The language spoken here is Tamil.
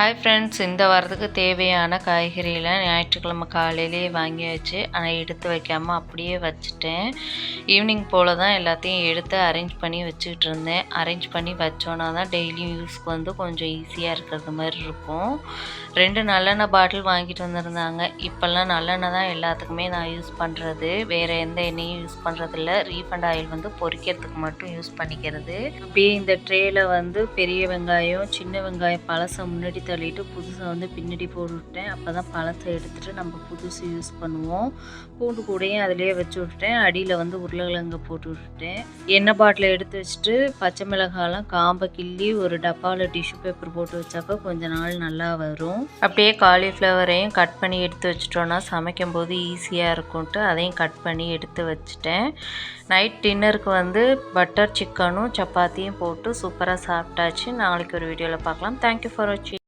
ஹாய் ஃப்ரெண்ட்ஸ் இந்த வாரத்துக்கு தேவையான காய்கறியெல்லாம் ஞாயிற்றுக்கிழமை காலையிலேயே வாங்கியாச்சு. ஆனால் எடுத்து வைக்காமல் அப்படியே வச்சுட்டேன். ஈவினிங் போல் தான் எல்லாத்தையும் எடுத்து அரேஞ்ச் பண்ணி வச்சுக்கிட்டு இருந்தேன். அரேஞ்ச் பண்ணி வச்சோன்னா தான் டெய்லியும் யூஸ்க்கு வந்து கொஞ்சம் ஈஸியாக இருக்கிறது மாதிரி இருக்கும். ரெண்டு நல்லெண்ணெய் பாட்டில் வாங்கிட்டு வந்திருந்தாங்க. இப்போல்லாம் நல்லெண்ணெய் தான் எல்லாத்துக்குமே நான் யூஸ் பண்ணுறது வேறு எந்த எண்ணெயும் யூஸ் பண்ணுறதில்ல ரீஃபண்ட் ஆயில் வந்து பொறிக்கிறதுக்கு மட்டும் யூஸ் பண்ணிக்கிறது. அப்படியே இந்த ட்ரேயில் வந்து பெரிய வெங்காயம் சின்ன வெங்காயம் பழசை முன்னாடி தள்ளிட்டு புதுசை வந்து பின்னாடி போட்டுவிட்டேன் அப்போ தான் பழசை எடுத்துகிட்டு நம்ம புதுசு யூஸ் பண்ணுவோம். பூண்டு கூடையும் அதிலே வச்சு விட்டுட்டேன். அடியில் வந்து உருளைக்கிழங்கு போட்டு விட்டுட்டேன். எண்ணெய் பாட்டில் எடுத்து வச்சுட்டு பச்சை மிளகாலாம் காம்பை கிள்ளி ஒரு டப்பாவில் டிஷ்யூ பேப்பர் போட்டு வச்சாக்கா கொஞ்ச நாள் நல்லா வரும். அப்படியே காலிஃப்ளவரையும் கட் பண்ணி எடுத்து வச்சிட்டோன்னா சமைக்கும் போது ஈஸியாக இருக்கும்ட்டு அதையும் கட் பண்ணி எடுத்து வச்சுட்டேன். நைட் டின்னருக்கு வந்து பட்டர் சிக்கனும் சப்பாத்தியும் போட்டு சூப்பராக சாப்பிட்டாச்சு. நாளைக்கு ஒரு வீடியோவில் பார்க்கலாம். தேங்க்யூ ஃபார் வாட்சிங்